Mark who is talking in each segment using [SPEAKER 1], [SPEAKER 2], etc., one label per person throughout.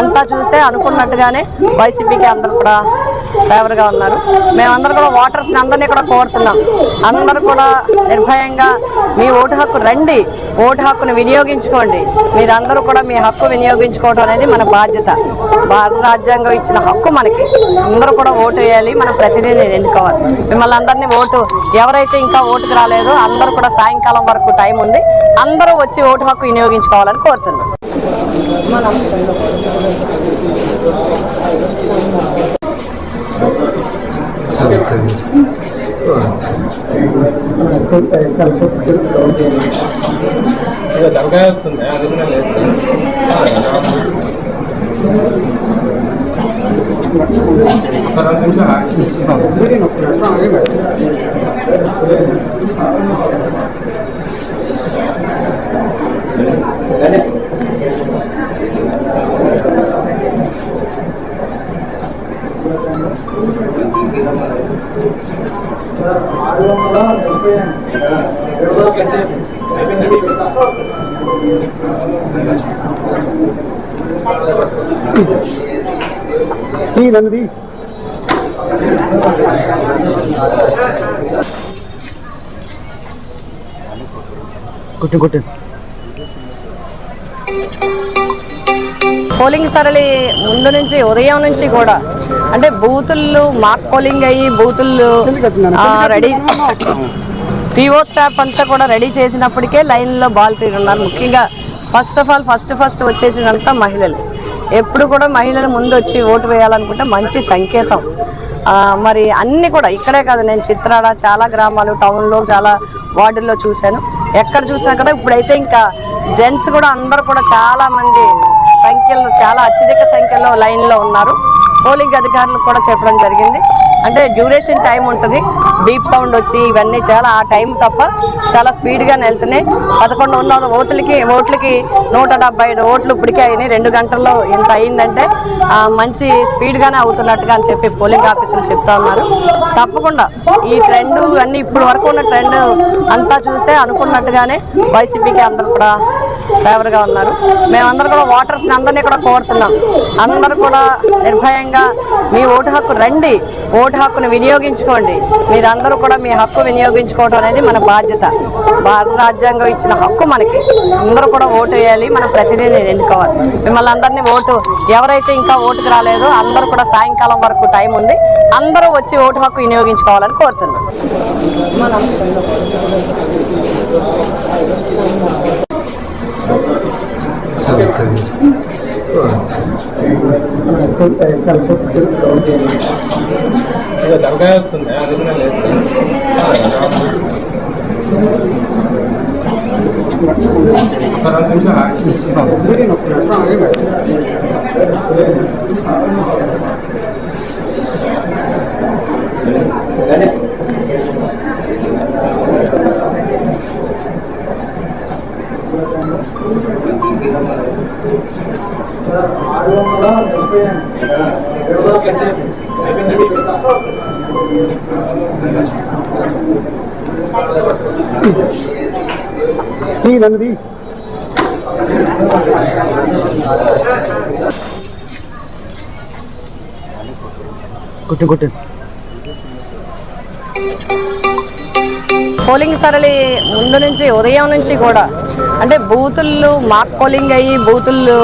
[SPEAKER 1] అంతా చూస్తే అనుకున్నట్టుగానే వైసీపీకి అందరూ కూడా ఫేవర్గా ఉన్నారు. మేమందరూ కూడా ఓటర్స్ని అందరినీ కూడా కోరుతున్నాం. అందరూ కూడా నిర్భయంగా మీ ఓటు హక్కు రండి. ఓటు హక్కును వినియోగించుకోండి. మీరందరూ కూడా మీ హక్కు వినియోగించుకోవడం అనేది మన బాధ్యత. భారత రాజ్యాంగం ఇచ్చిన హక్కు మనకి. అందరూ కూడా ఓటు వేయాలి. మన ప్రతినిధిని ఎన్నుకోవాలి. మిమ్మల్ని అందరినీ ఓటు ఎవరైతే ఇంకా ఓటుకు రాలేదో అందరూ కూడా సాయంకాలం వరకు టైం ఉంది. అందరూ వచ్చి ఓటు హక్కు వినియోగించుకోవాలని కోరుతున్నాం.
[SPEAKER 2] 이거 난가였었네. 어. 그러면
[SPEAKER 3] ఈ నన్నది. కొట్టు కొట్టు.
[SPEAKER 1] పోలింగ్ సరళి ముందు నుంచి ఉదయం నుంచి కూడా. అంటే బూతులు మాక్ పోలింగ్ అయ్యి బూతులు రెడీ పిఓ స్టాఫ్ అంతా కూడా రెడీ చేసినప్పటికే లైన్లో బాల్ ఉన్నారు ముఖ్యంగా first of all first first వచ్చేసినంత మహిళలు. ఎప్పుడు కూడా మహిళలు ముందు వచ్చి ఓటు వేయాలనుకుంటే మంచి సంకేతం. మరి అన్నీ కూడా ఇక్కడే కాదు నేను చిత్రాడ చాలా గ్రామాలు టౌన్లో చాలా వార్డుల్లో చూశాను. ఎక్కడ చూసినా కూడా ఇప్పుడైతే ఇంకా జెంట్స్ కూడా అందరూ కూడా చాలా మంది సంఖ్యలో చాలా అత్యధిక సంఖ్యలో లైన్లో ఉన్నారు. పోలింగ్ అధికారులు కూడా చెప్పడం జరిగింది. అంటే డ్యూరేషన్ టైం ఉంటుంది. బీప్ సౌండ్ వచ్చి ఇవన్నీ చాలా ఆ టైం తప్ప చాలా స్పీడ్గానే వెళ్తున్నాయి పదకొండు ఉన్న ఓట్లకి ఓట్లకి నూట డెబ్బై ఐదు ఓట్లు ఇప్పటికే అయినాయి. రెండు గంటల్లో ఎంత అయిందంటే మంచి స్పీడ్గానే అవుతున్నట్టుగా అని చెప్పి పోలింగ్ ఆఫీసర్లు చెప్తా ఉన్నారు. తప్పకుండా ఈ ట్రెండ్ అన్నీ ఇప్పుడు వరకు ఉన్న ట్రెండ్ అంతా చూస్తే అనుకున్నట్టుగానే వైసీపీకి అందరూ కూడా ఫేవర్గా ఉన్నారు. మేమందరూ కూడా ఓటర్స్ని అందరినీ కూడా కోరుతున్నాం. అందరూ కూడా నిర్భయంగా మీ ఓటు హక్కు రండి. ఓటు హక్కును వినియోగించుకోండి. మీరందరూ కూడా మీ హక్కు వినియోగించుకోవడం అనేది మన బాధ్యత. భారత రాజ్యాంగం ఇచ్చిన హక్కు మనకి. అందరూ కూడా ఓటు వేయాలి. మన ప్రతినిధిని ఎన్నుకోవాలి. మిమ్మల్ని అందరినీ ఓటు ఎవరైతే ఇంకా ఓటుకు రాలేదో అందరూ కూడా సాయంకాలం వరకు టైం ఉంది. అందరూ వచ్చి ఓటు హక్కు వినియోగించుకోవాలని కోరుతున్నాం. 对，嗯，
[SPEAKER 2] 对，嗯，都带点吃，带点吃，那个咱们要吃那样，你们那吃，对呀。我我我，大家蹲下来，嗯，
[SPEAKER 4] 好，
[SPEAKER 3] ఈ నన్నది కొట్టు కొట్టు
[SPEAKER 1] పోలింగ్ సరళి ముందు నుంచి ఉదయం నుంచి కూడా. అంటే బూతులు మాక్ పోలింగ్ అయ్యి బూతులు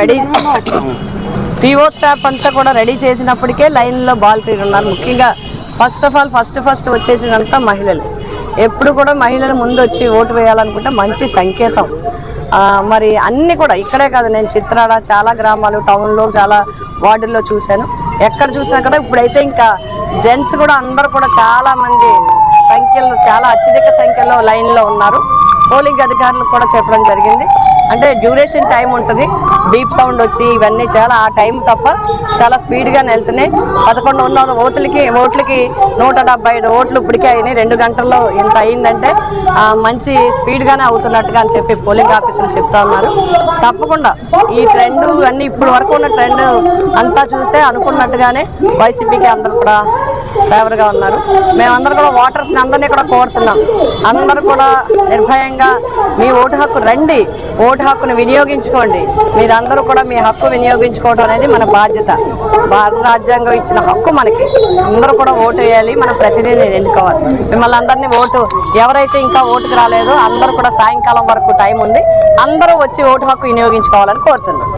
[SPEAKER 1] రెడీ పిఓ స్టాఫ్ అంతా కూడా రెడీ చేసినప్పటికే లైన్లో బాల్ ఉన్నారు ముఖ్యంగా first of all first first వచ్చేసిందంతా మహిళలు. ఎప్పుడు కూడా మహిళలు ముందు వచ్చి ఓటు వేయాలనుకుంటే మంచి సంకేతం. మరి అన్నీ కూడా ఇక్కడే కాదు నేను చిత్రాడ చాలా గ్రామాలు టౌన్లో చాలా వార్డుల్లో చూశాను. ఎక్కడ చూసినా కూడా ఇప్పుడైతే ఇంకా జెంట్స్ కూడా అందరూ కూడా చాలామంది సంఖ్యలో చాలా అత్యధిక సంఖ్యలో లైన్లో ఉన్నారు. పోలింగ్ అధికారులు కూడా చెప్పడం జరిగింది. అంటే డ్యూరేషన్ టైం ఉంటుంది. డీప్ సౌండ్ వచ్చి ఇవన్నీ చాలా ఆ టైం తప్ప చాలా స్పీడ్గానే వెళ్తున్నాయి. పదకొండు ఉన్న ఓట్లకి ఓట్లకి నూట డెబ్బై ఐదు ఓట్లు ఇప్పటికే అయినాయి. రెండు గంటల్లో ఇంత అయిందంటే మంచి స్పీడ్గానే అవుతున్నట్టుగా అని చెప్పి పోలింగ్ ఆఫీసర్లు చెప్తా ఉన్నారు. తప్పకుండా ఈ ట్రెండ్ అన్నీ ఇప్పుడు వరకు ఉన్న ట్రెండ్ అంతా చూస్తే అనుకున్నట్టుగానే వైసీపీకి అందరూ కూడా ఫేవర్గా ఉన్నారు. మేమందరం కూడా ఓటర్స్ని అందరినీ కూడా కోరుతున్నాం. అందరూ కూడా నిర్భయంగా మీ ఓటు హక్కు రండి. ఓటు హక్కును వినియోగించుకోండి. మీరందరూ కూడా మీ హక్కు వినియోగించుకోవడం అనేది మన బాధ్యత. భారత రాజ్యాంగం ఇచ్చిన హక్కు మనకి. అందరూ కూడా ఓటు వేయాలి. మన ప్రతినిధిని ఎన్నుకోవాలి. మిమ్మల్ని అందరినీ ఓటు ఎవరైతే ఇంకా ఓటుకు రాలేదో అందరూ కూడా సాయంకాలం వరకు టైం ఉంది. అందరూ వచ్చి ఓటు హక్కు వినియోగించుకోవాలని కోరుతున్నాం.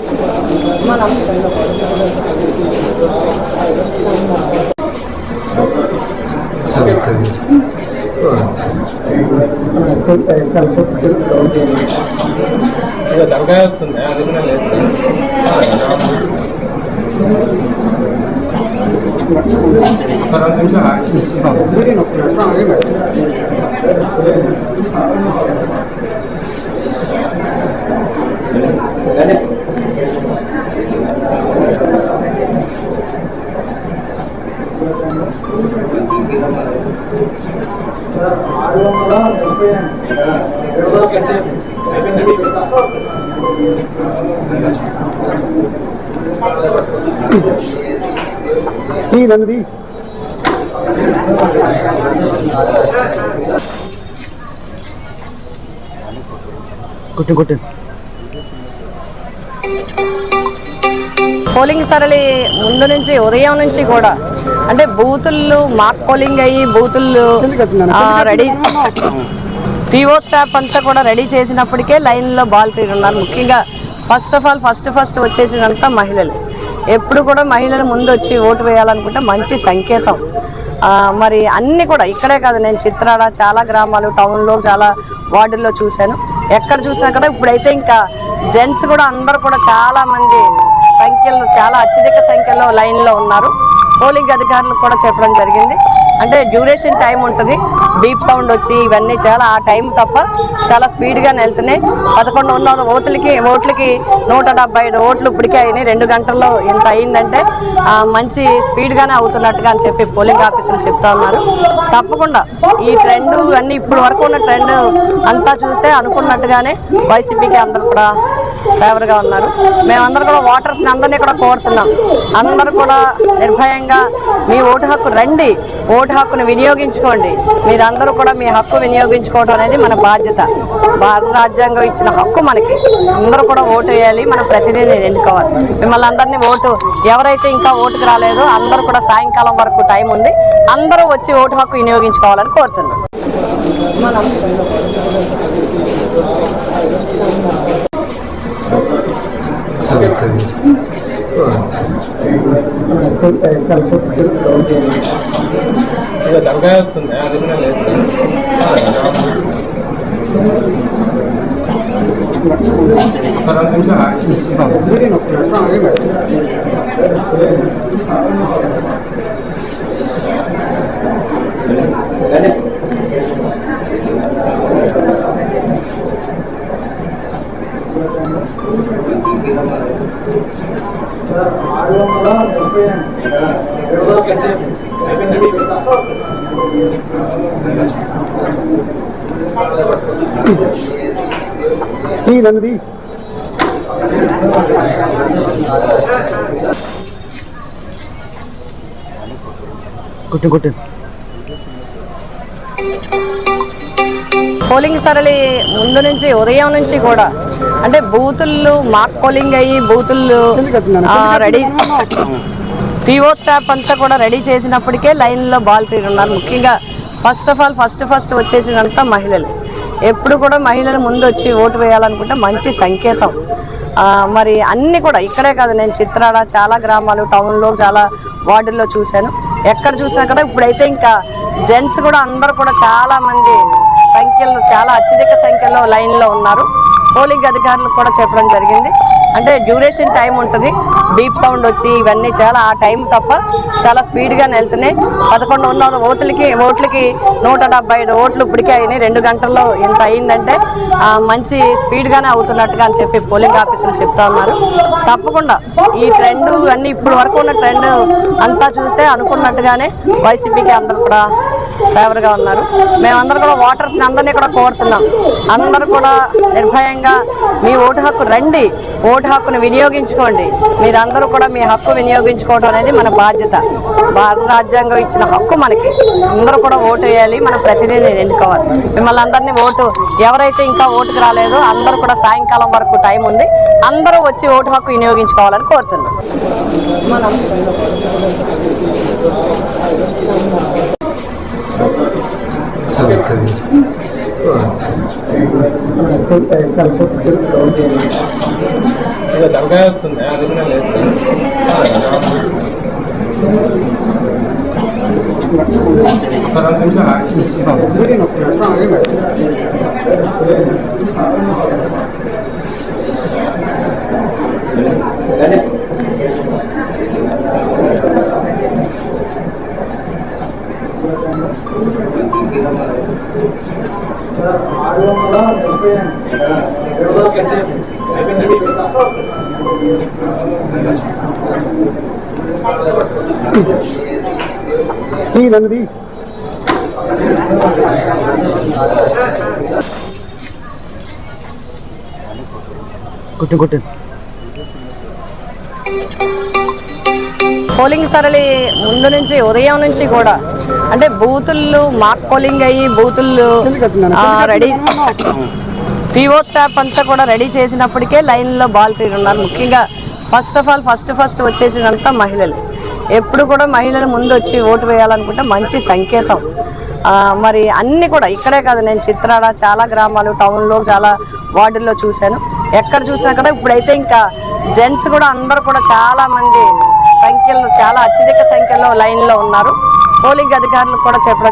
[SPEAKER 1] 이거
[SPEAKER 2] 난가였어 내가 그냥 냈지
[SPEAKER 3] 사람 혼자 아니지 흐리놓고 상하게 말이야 నన్నది. కొట్టు కొట్టు.
[SPEAKER 1] పోలింగ్ సరళి ముందు నుంచి ఉదయం నుంచి కూడా. అంటే బూతులు మాక్ పోలింగ్ అయ్యి బూతులు రెడీ పిఓ స్టాఫ్ అంతా కూడా రెడీ చేసినప్పటికే లైన్లో బాల్ ఉన్నారు ముఖ్యంగా first of all first first వచ్చేసినంతా మహిళలు. ఎప్పుడు కూడా మహిళలు ముందు వచ్చి ఓటు వేయాలనుకుంటే మంచి సంకేతం. మరి అన్ని కూడా ఇక్కడే కాదు నేను చిత్రాడ చాలా గ్రామాలు టౌన్లో చాలా వార్డుల్లో చూశాను. ఎక్కడ చూసినా కూడా ఇప్పుడైతే ఇంకా జెంట్స్ కూడా అందరూ కూడా చాలా మంది సంఖ్యలో చాలా అత్యధిక సంఖ్యలో లైన్లో ఉన్నారు. పోలింగ్ అధికారులు కూడా చెప్పడం జరిగింది. అంటే డ్యూరేషన్ టైం ఉంటుంది. బీప్ సౌండ్ వచ్చి ఇవన్నీ చాలా ఆ టైం తప్ప చాలా స్పీడ్గా వెళ్తున్నాయి పదకొండు వందల ఓట్లకి ఓట్లకి నూట డెబ్బై ఐదు ఓట్లు ఇప్పటికే అయినాయి. రెండు గంటల్లో ఇంత అయిందంటే మంచి స్పీడ్గానే అవుతున్నట్టుగా అని చెప్పి పోలింగ్ ఆఫీసులు చెప్తా ఉన్నారు. తప్పకుండా ఈ ట్రెండ్ అన్నీ ఇప్పుడు వరకు ఉన్న ట్రెండ్ అంతా చూస్తే అనుకున్నట్టుగానే వైసీపీకి అందరూ కూడా ఫేవర్గా ఉన్నారు. మేమందరూ కూడా ఓటర్స్ని అందరినీ కూడా కోరుతున్నాం. అందరూ కూడా నిర్భయంగా మీ ఓటు హక్కు రండి. ఓటు ఓటు హక్కును వినియోగించుకోండి. మీరందరూ కూడా మీ హక్కు వినియోగించుకోవడం అనేది మన బాధ్యత. భారత రాజ్యాంగం ఇచ్చిన హక్కు మనకి. అందరూ కూడా ఓటు వేయాలి మన ప్రతినిధిని ఎన్నుకోవాలి. మిమ్మల్ని అందరినీ ఓటు ఎవరైతే ఇంకా ఓటుకు రాలేదో అందరూ కూడా సాయంకాలం వరకు టైం ఉంది. అందరూ వచ్చి ఓటు హక్కు వినియోగించుకోవాలని కోరుతున్నాం. మా
[SPEAKER 2] ఇక తలకాయ వస్తుంది అది కూడా లేదు ఒక రెండు నిమిషాలు ఆగి.
[SPEAKER 3] ఈ నన్నది కొట్టు కొట్టు
[SPEAKER 1] పోలింగ్ సరళి ముందు నుంచి ఉదయం నుంచి కూడా. అంటే బూతులు మాక్ పోలింగ్ అయ్యి బూతులు రెడీ పిఓ స్టాఫ్ అంతా కూడా రెడీ చేసినప్పటికే లైన్లో బాల్ ఉన్నారు. ముఖ్యంగా first of all first first వచ్చేసినంతా మహిళలు. ఎప్పుడు కూడా మహిళలు ముందు వచ్చి ఓటు వేయాలనుకుంటే మంచి సంకేతం. మరి అన్నీ కూడా ఇక్కడే కాదు నేను చిత్రాడ చాలా గ్రామాలు టౌన్లో చాలా వార్డుల్లో చూశాను. ఎక్కడ చూసినా కదా ఇప్పుడైతే ఇంకా జెంట్స్ కూడా అందరూ కూడా చాలా మంది సంఖ్యలో చాలా అత్యధిక సంఖ్యలో లైన్లో ఉన్నారు. పోలింగ్ అధికారులు కూడా చెప్పడం జరిగింది. అంటే డ్యూరేషన్ టైం ఉంటుంది. బీప్ సౌండ్ వచ్చి ఇవన్నీ చాలా ఆ టైం తప్ప చాలా స్పీడ్గా వెళ్తున్నాయి పదకొండు ఉన్న ఓట్లకి ఓట్లకి నూట డెబ్బై ఐదు ఓట్లు ఇప్పటికే అయినాయి. రెండు గంటల్లో ఎంత అయిందంటే మంచి స్పీడ్గానే అవుతున్నట్టుగా అని చెప్పి పోలింగ్ ఆఫీసులు చెప్తా ఉన్నారు. తప్పకుండా ఈ ట్రెండ్ అన్ని ఇప్పుడు వరకు ఉన్న ట్రెండ్ అంతా చూస్తే అనుకున్నట్టుగానే వైసీపీకి అందరూ కూడా ఫేవర్గా ఉన్నారు. మేమందరూ కూడా ఓటర్స్ అందరినీ కూడా కోరుతున్నాం. అందరూ కూడా నిర్భయంగా మీ ఓటు హక్కు రండి. ఓటు హక్కును వినియోగించుకోండి. మీరందరూ కూడా మీ హక్కు వినియోగించుకోవడం అనేది మన బాధ్యత. భారత రాజ్యాంగం ఇచ్చిన హక్కు మనకి. అందరూ కూడా ఓటు వేయాలి. మన ప్రతినిధిని ఎన్నుకోవాలి. మిమ్మల్ని అందరినీ ఓటు ఎవరైతే ఇంకా ఓటుకు రాలేదో అందరూ కూడా సాయంకాలం వరకు టైం ఉంది. అందరూ వచ్చి ఓటు హక్కు వినియోగించుకోవాలని కోరుతున్నాం.
[SPEAKER 2] మనం 对对。对这个蛋糕是哪
[SPEAKER 3] 里
[SPEAKER 2] 来的？他那东西还挺好。来来。
[SPEAKER 3] నన్నది కొట్టు కొట్టు
[SPEAKER 1] పోలింగ్ సరళి ముందు నుంచి ఉదయం నుంచి కూడా. అంటే బూతుల్లో మాక్ పోలింగ్ అయ్యి బూతుల్లో రెడీ పిఓ స్టాఫ్ అంతా కూడా రెడీ చేసినప్పటికే లైన్లో బాల్ ఉన్నారు. ముఖ్యంగా first of all first first వచ్చేసినంత మహిళలు. ఎప్పుడు కూడా మహిళలు ముందు వచ్చి ఓటు వేయాలనుకుంటే మంచి సంకేతం. మరి అన్ని కూడా ఇక్కడే కాదు నేను చిత్రాడ చాలా గ్రామాలు టౌన్లో చాలా వార్డుల్లో చూశాను. ఎక్కడ చూసినా కూడా ఇప్పుడైతే ఇంకా జెంట్స్ కూడా అందరూ కూడా చాలా మంది సంఖ్యలో చాలా అత్యధిక సంఖ్యలో లైన్లో ఉన్నారు. పోలింగ్ అధికారులు కూడా చెప్పడం